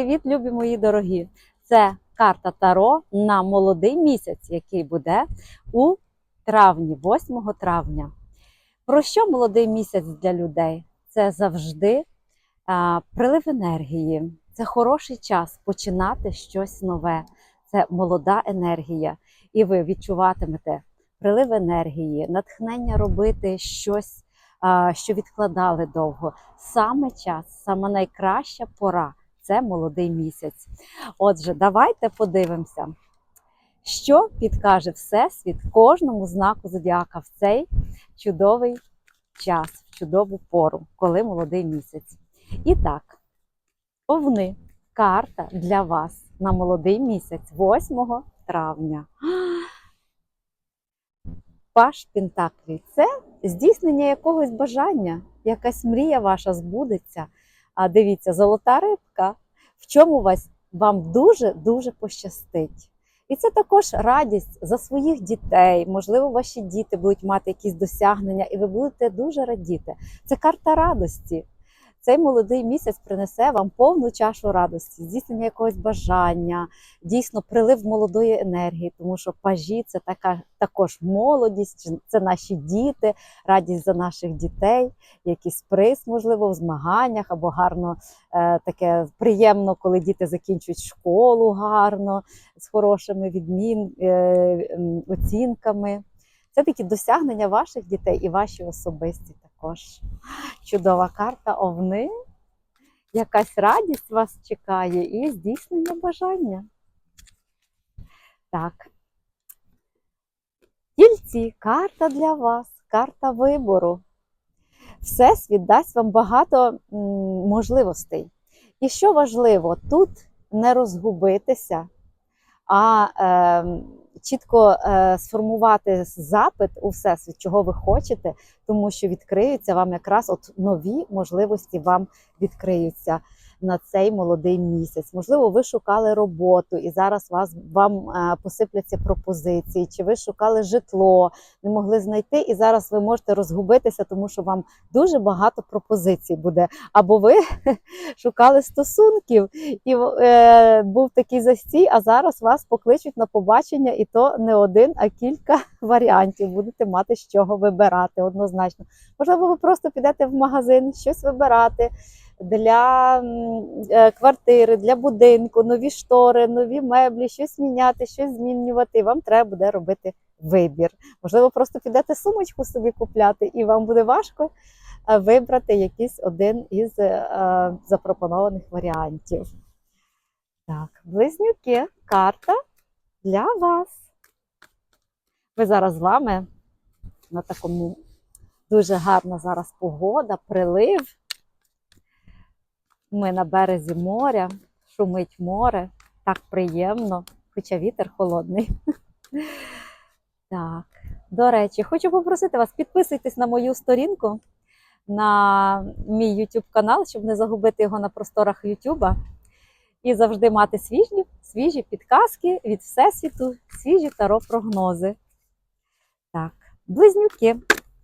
Привіт, любі мої дорогі! Це карта Таро на молодий місяць, який буде у травні, 8 травня. Про що молодий місяць для людей? Це завжди а, прилив енергії, це хороший час починати щось нове. Це молода енергія, і ви відчуватимете прилив енергії, натхнення робити щось, а, що відкладали довго. Саме час, саме найкраща пора це молодий місяць. Отже, давайте подивимося, що підкаже Всесвіт кожному знаку зодіака в цей чудовий час, в чудову пору, коли молодий місяць. І так, овни, карта для вас на молодий місяць, 8 травня. Паш Пентаклі це здійснення якогось бажання, якась мрія ваша збудеться. А дивіться, золота рибка, в чому вас вам дуже-дуже пощастить. І це також радість за своїх дітей. Можливо, ваші діти будуть мати якісь досягнення, і ви будете дуже радіти. Це карта радості. Цей молодий місяць принесе вам повну чашу радості, здійснення якогось бажання, дійсно прилив молодої енергії, тому що пажі це така також молодість, це наші діти, радість за наших дітей, якийсь приз, можливо, в змаганнях або гарно е, таке приємно, коли діти закінчують школу гарно з хорошими відмін, е, оцінками. Це такі досягнення ваших дітей і ваші особисті також. Чудова карта овни. Якась радість вас чекає і здійснення бажання. Так. Тільці, карта для вас, карта вибору. Всесвіт дасть вам багато можливостей. І що важливо, тут не розгубитися, а е, чітко е, сформувати запит у всесвіт, чого ви хочете, тому що відкриються вам якраз от нові можливості вам відкриються на цей молодий місяць. Можливо, ви шукали роботу і зараз вас вам е, посипляться пропозиції, чи ви шукали житло, не могли знайти, і зараз ви можете розгубитися, тому що вам дуже багато пропозицій буде. Або ви шукали стосунків, і е, був такий застій, а зараз вас покличуть на побачення, і то не один, а кілька варіантів. Будете мати з чого вибирати однозначно. Можливо, ви просто підете в магазин щось вибирати для е, квартири, для будинку, нові штори, нові меблі, щось міняти, щось змінювати. І вам треба буде робити вибір. Можливо, просто підете сумочку собі купляти, і вам буде важко е, вибрати якийсь один із е, запропонованих варіантів. Так, близнюки, карта для вас. Ми зараз з вами на такому дуже гарна зараз погода, прилив. Ми на березі моря, шумить море, так приємно, хоча вітер холодний. Так, до речі, хочу попросити вас, підписуйтесь на мою сторінку, на мій YouTube канал, щоб не загубити його на просторах YouTube. І завжди мати свіжі, свіжі підказки від Всесвіту, свіжі таро прогнози. Так, близнюки,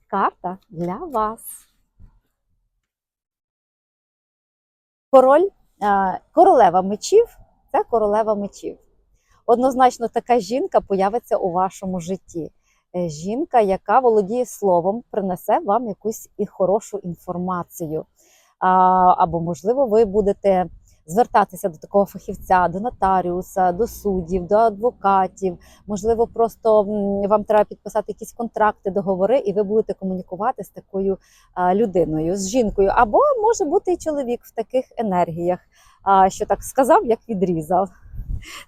карта для вас. Король, е, королева мечів це королева мечів. Однозначно, така жінка появиться у вашому житті. Е, Жінка, яка володіє словом, принесе вам якусь і хорошу інформацію. Або, можливо, ви будете звертатися до такого фахівця, до нотаріуса, до суддів, до адвокатів. Можливо, просто вам треба підписати якісь контракти, договори, і ви будете комунікувати з такою людиною, з жінкою. Або може бути і чоловік в таких енергіях, що так сказав, як відрізав.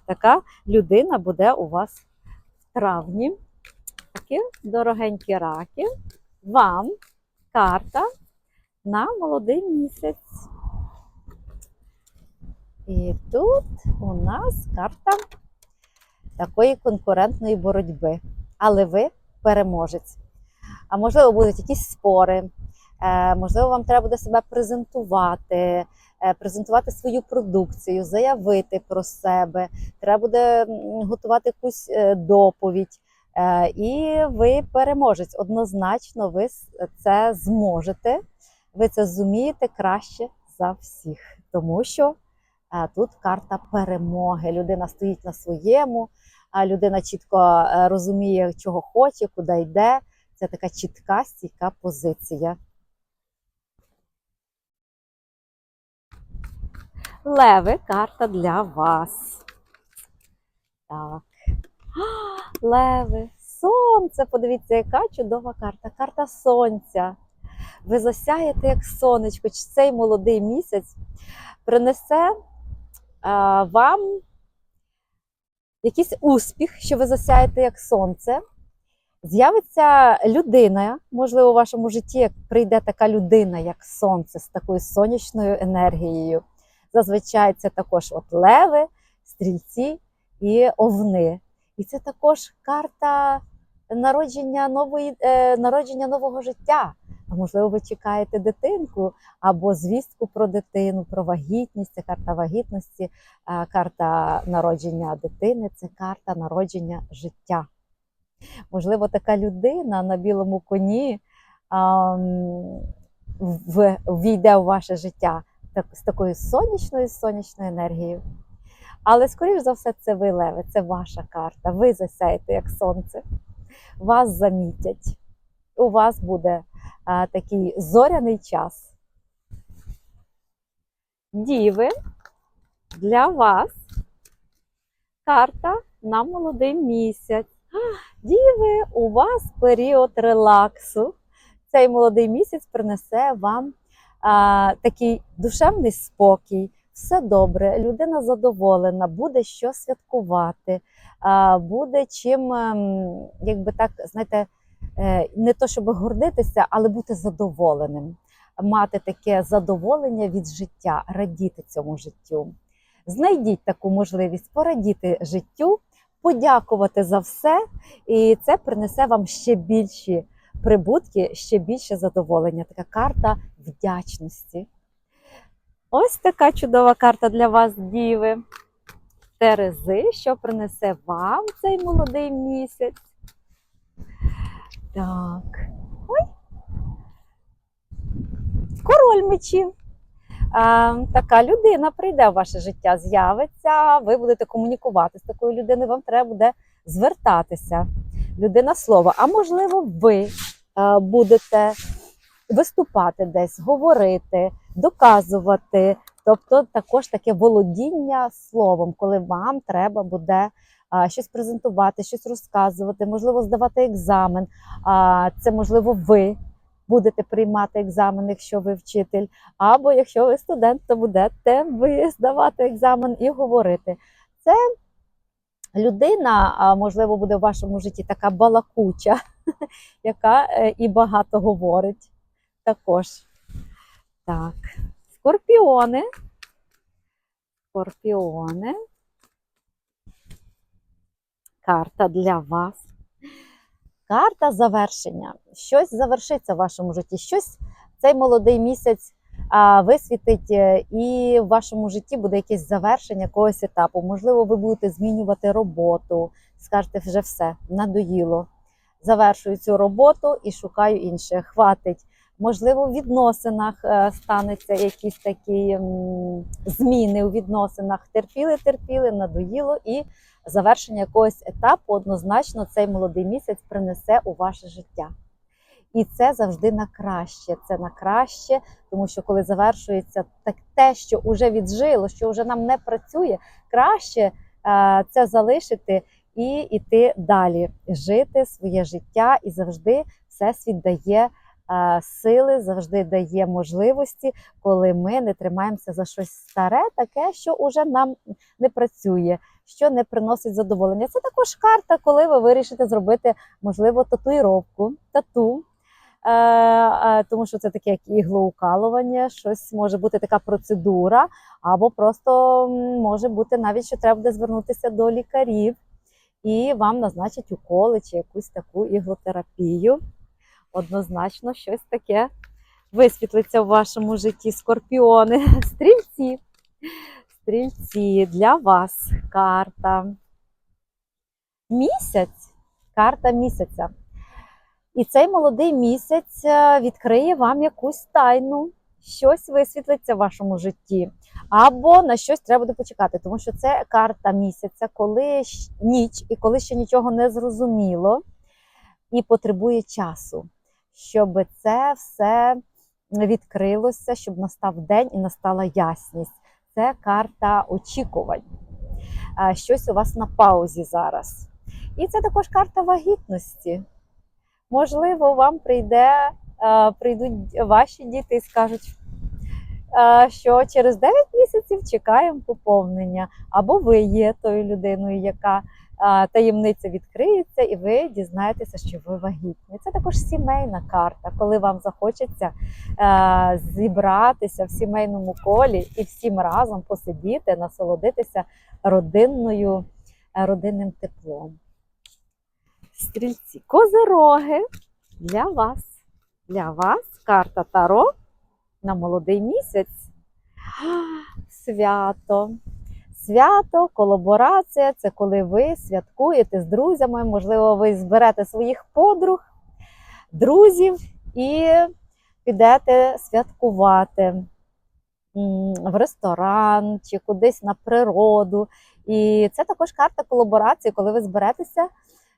Така людина буде у вас в травні. Дорогенькі раки. Вам карта на молодий місяць. І тут у нас карта такої конкурентної боротьби. Але ви переможець. А можливо, будуть якісь спори, е, можливо, вам треба буде себе презентувати, е, презентувати свою продукцію, заявити про себе. Треба буде готувати якусь е, доповідь. І ви переможець. Однозначно, ви це зможете. Ви це зумієте краще за всіх, тому що тут карта перемоги. Людина стоїть на своєму, людина чітко е, розуміє, чого хоче, куди йде. Це така чітка, стійка позиція. Леви, карта для вас. Так. Леви, сонце. Подивіться, яка чудова карта. Карта сонця. Ви засяєте як сонечко. Чи Цей молодий місяць принесе вам якийсь успіх, що ви засяєте як сонце. З'явиться людина, можливо, у вашому житті як прийде така людина, як сонце, з такою сонячною енергією. Зазвичай це також от леви, стрільці і овни. І це також карта народження нової е, народження нового життя. А можливо, ви чекаєте дитинку або звістку про дитину, про вагітність. Це карта вагітності, карта народження дитини це карта народження життя. Можливо, така людина на білому коні м, в- ваше життя з такою сонячною сонячною енергією. Але, скоріш за все, це ви леви, це ваша карта. Ви засяєте як сонце, вас замітять. У вас буде такий зоряний час. Діви, для вас карта на молодий місяць. Діви, у вас період релаксу. Цей молодий місяць принесе вам а, такий душевний спокій, все добре, людина задоволена, буде що святкувати, буде чим, ем, якби так, знаєте, не то щоб гордитися, але бути задоволеним, мати таке задоволення від життя, радіти цьому життю. Знайдіть таку можливість порадіти життю, подякувати за все, і це принесе вам ще більші прибутки, ще більше задоволення. Така карта вдячності. Ось така чудова карта для вас, діви. Терези, що принесе вам цей молодий місяць. Так. Ой. Король мечів. Така людина прийде в ваше життя, з'явиться, ви будете комунікувати з такою людиною, вам треба буде звертатися. Людина слова. А можливо, ви будете виступати десь, говорити, доказувати. Тобто також таке володіння словом, коли вам треба буде щось презентувати, щось розказувати, можливо, здавати екзамен. Це можливо ви будете приймати екзамен, якщо ви вчитель, або якщо ви студент, то будете ви здавати екзамен і говорити. Це людина, можливо, буде в вашому житті така балакуча, яка е, і багато говорить. Також. Так, скорпіони. Скорпіони. Карта для вас. Карта завершення. Щось завершиться в вашому житті. Щось цей молодий місяць висвітить, е, і в вашому житті буде якесь завершення якогось етапу. Можливо, ви будете змінювати роботу, скажете вже все, надоїло. Завершую цю роботу і шукаю інше. Хватить. Можливо, в відносинах е, станеться якісь такі зміни у відносинах. Терпіли, терпіли, надоїло, і завершення якогось етапу однозначно цей молодий місяць принесе у ваше життя. І це завжди на краще. Це на краще, тому що коли завершується так те, що вже віджило, що вже нам не працює, краще е, це залишити і йти далі, жити своє життя, і завжди всесвіт дає е, сили, завжди дає можливості, коли ми не тримаємося за щось старе, таке, що вже нам не працює, що не приносить задоволення. Це також карта, коли ви вирішите зробити, можливо, татуїровку, тату. Е, е, тому що це таке як іглоукалування, щось може бути така процедура, або просто може бути навіть, що треба буде звернутися до лікарів, і вам назначать уколи чи якусь таку іглотерапію. Однозначно, щось таке висвітлиться в вашому житті. Скорпіони, стрільці. Стрільці для вас карта. Місяць. Карта місяця. І цей молодий місяць е, відкриє вам якусь тайну. щось висвітлиться в вашому житті, або на щось треба буде почекати, тому що це карта місяця, коли ніч і коли ще нічого не зрозуміло і потребує часу, щоб це все відкрилося, щоб настав день і настала ясність. Це карта очікувань. Щось у вас на паузі зараз. І це також карта вагітності. Можливо, вам прийде, прийдуть ваші діти і скажуть, що через 9 місяців чекаємо поповнення, або ви є тою людиною, яка таємниця відкриється, і ви дізнаєтеся, що ви вагітні. Це також сімейна карта, коли вам захочеться е, зібратися в сімейному колі і всім разом посидіти, насолодитися родинною, е, родинним теплом. Стрільці, козироги для вас. Для вас карта Таро на молодий місяць. Свято. Свято, колаборація це коли ви святкуєте з друзями. Можливо, ви зберете своїх подруг, друзів і підете святкувати в ресторан чи кудись на природу. І це також карта колаборації, коли ви зберетеся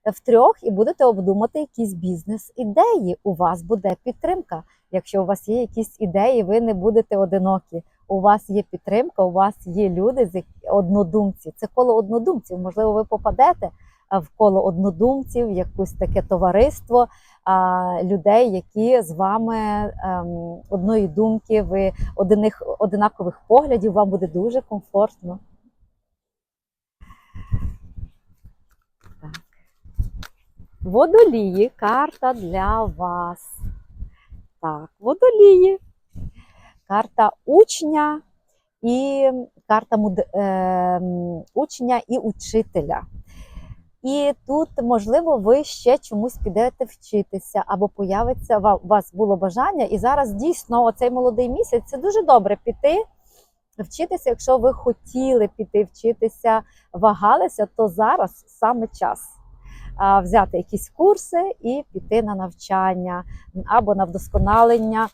втрьох і будете обдумати якісь бізнес-ідеї. У вас буде підтримка. Якщо у вас є якісь ідеї, ви не будете одинокі. У вас є підтримка, у вас є люди з однодумці. Це коло однодумців. Можливо, ви попадете в коло однодумців, в якусь таке товариство людей, які з вами ем, одної думки, ви одиних одинакових поглядів, вам буде дуже комфортно. Водолії, карта для вас. Так, водолії. Карта учня і карта е, учня і учителя. І тут, можливо, ви ще чомусь підете вчитися, або появиться у вас було бажання. І зараз дійсно оцей молодий місяць це дуже добре піти вчитися. Якщо ви хотіли піти вчитися, вагалися, то зараз саме час взяти якісь курси і піти на навчання або на вдосконалення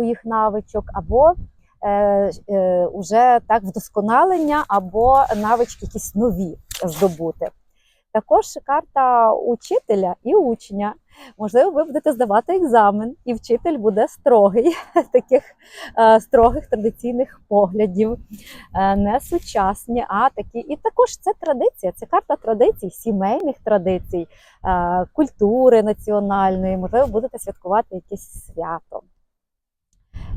своїх навичок, або е, е, уже так вдосконалення, або навички якісь нові здобути. Також карта учителя і учня. Можливо, ви будете здавати екзамен, і вчитель буде строгий, таких е, строгих традиційних поглядів, е, не сучасні, а такі. І також це традиція, це карта традицій, сімейних традицій, е, культури національної. Можливо, будете святкувати якесь свято.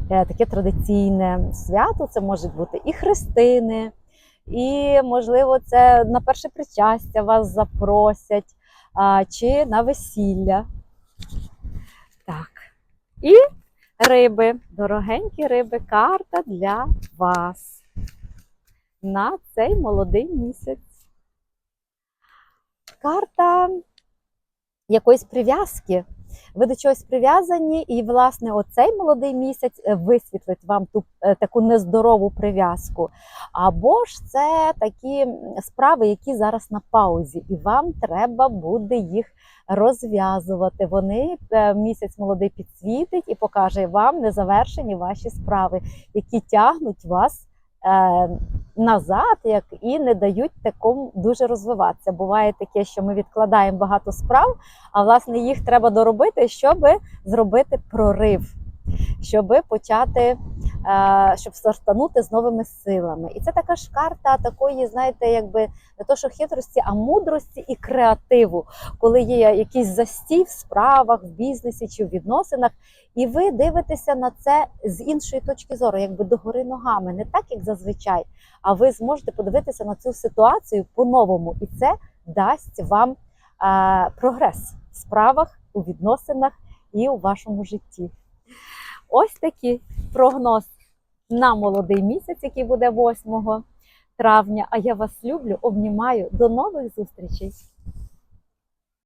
Е, Таке традиційне свято це можуть бути і хрестини, і, можливо, це на перше причастя вас запросять, чи на весілля. Так. І риби, дорогенькі риби, карта для вас на цей молодий місяць. Карта якоїсь прив'язки. Ви до чогось прив'язані, і, власне, оцей молодий місяць е, висвітлить вам ту е, таку нездорову прив'язку. Або ж це такі справи, які зараз на паузі, і вам треба буде їх розв'язувати. Вони е, місяць молодий підсвітить і покаже вам незавершені ваші справи, які тягнуть вас назад, як і не дають такому дуже розвиватися. Буває таке, що ми відкладаємо багато справ, а власне їх треба доробити, щоб зробити прорив, щоб почати, е, щоб стартанути з новими силами. І це така ж карта такої, знаєте, якби не то, що хитрості, а мудрості і креативу, коли є якийсь застій в справах, в бізнесі чи в відносинах, і ви дивитеся на це з іншої точки зору, якби догори ногами, не так, як зазвичай, а ви зможете подивитися на цю ситуацію по-новому, і це дасть вам е, прогрес в справах, у відносинах і у вашому житті. Ось такий прогноз на молодий місяць, який буде 8 травня. А я вас люблю, обнімаю. До нових зустрічей!